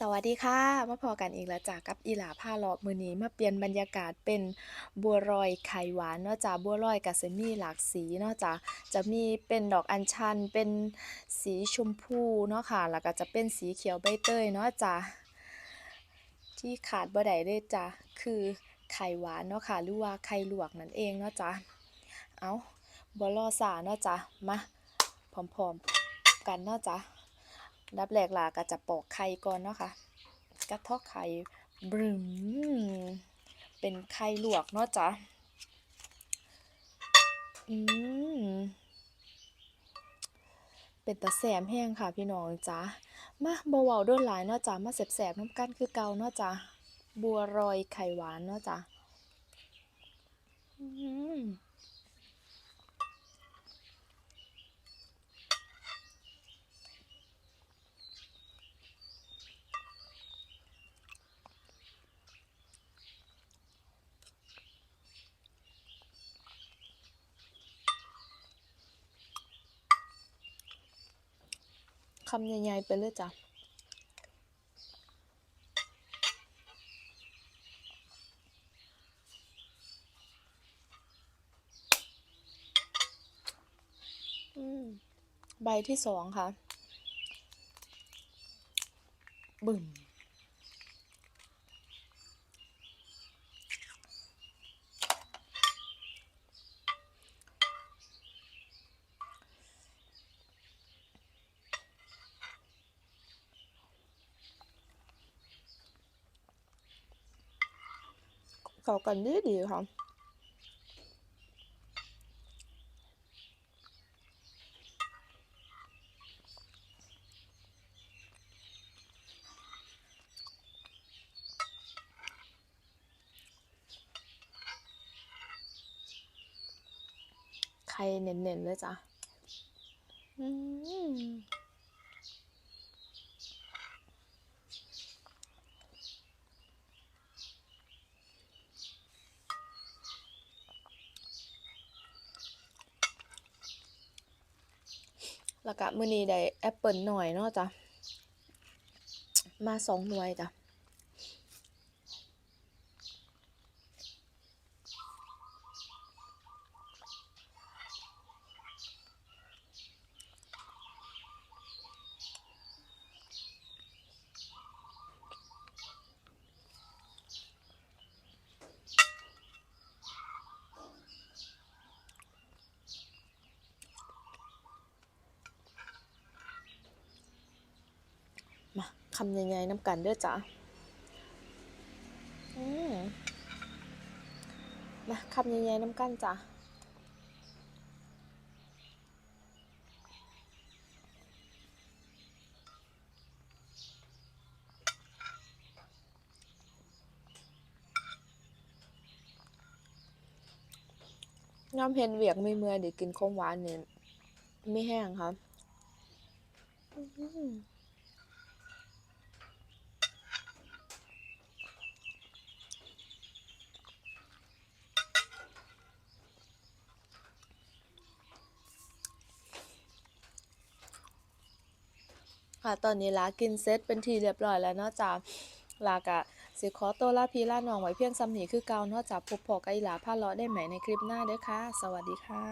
สวัสดีค่ะ มาพอกันอีกแล้วจ้ะกับอีหลาผ้าเลาะมื้อนี้มาเปลี่ยนบรรยากาศเป็นบัวลอยไข่หวานเนาะจ้ะบัวลอยก็สิมีหลากสีเนาะจ้ะจะมีเป็นดอกอัญชัน เป็นสีชมพูเนาะค่ะ แล้วก็จะเป็นสีเขียวใบเตยเนาะจ้ะที่ขาดบ่ได้เลยจ้ะคือไข่หวานเนาะค่ะหรือว่าไข่ลวกนั่นเองเนาะจ้ะเอาบ่รอช้าเนาะจ้ะมาพร้อมๆกันเนาะจ้ะ ดับแรกล่ะก็จะปอกไข่ก่อนเนาะค่ะกระเทาะไข่บรึมเป็นไข่ลวกเนาะจ้ะอืมเป็นตาแสมแห้งค่ะพี่น้องจ้ะมาบ่เว้าโดนหลายเนาะจ้ะมาแสบๆน้ำกันคือเกาเนาะจ้ะบัวรอยไข่หวานเนาะจ้ะอืมำใหญ่ๆไปเลยจ้ะอืมใบที่สองค่ะ บึ่ม เข้ากันดีดีค่ะไข่เน้นๆเลยจ้ะ อืม แล้วก็มื้อนี้ได้แอปเปิลหน่อยเนาะจ้ะมาสองหน่วยจ้ะ คำใหญ่ๆน้ำกันเด้อจ้ะอืมมาคำใหญ่ๆน้ำกันจ้ะยามเฮ็ดเวียกเมื่อยๆได้กินของหวานเนี่ยไมีแห้งค่ะอืม ค่ะตอนนี้ลากินเสร็จเป็นทีเรียบร้อยแล้วเนาะจ้ะลากะสิขอตัวลาพี่ลาน้องไว้เพียงซ้ำนี้คือเกาเนาะจ้ะพบพอกับอีหลาผ้าเลาะได้ไหม่ในคลิปหน้าเด้อค่ะ สวัสดีค่ะ